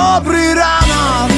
Добрий ранок,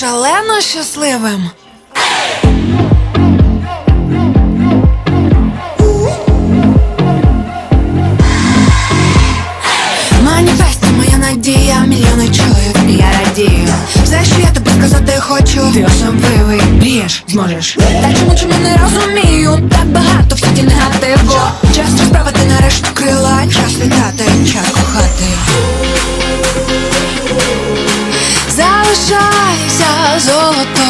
шалено щасливим. Маніфест моя надія, мільйони чують, я радію. Все, що я тобі сказати хочу, ти особливий, мрієш, зможеш. Та чому чому не розумію? Так багато в світі негативу Час розправити нарешті крила, час літати, час кохати. золото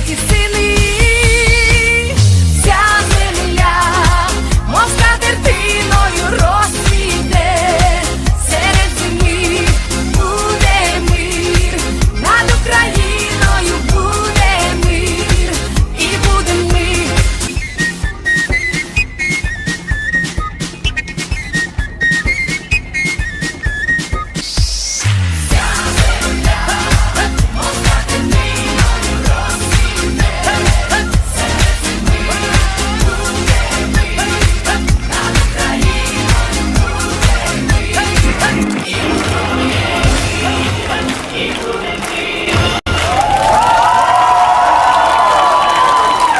que se liga.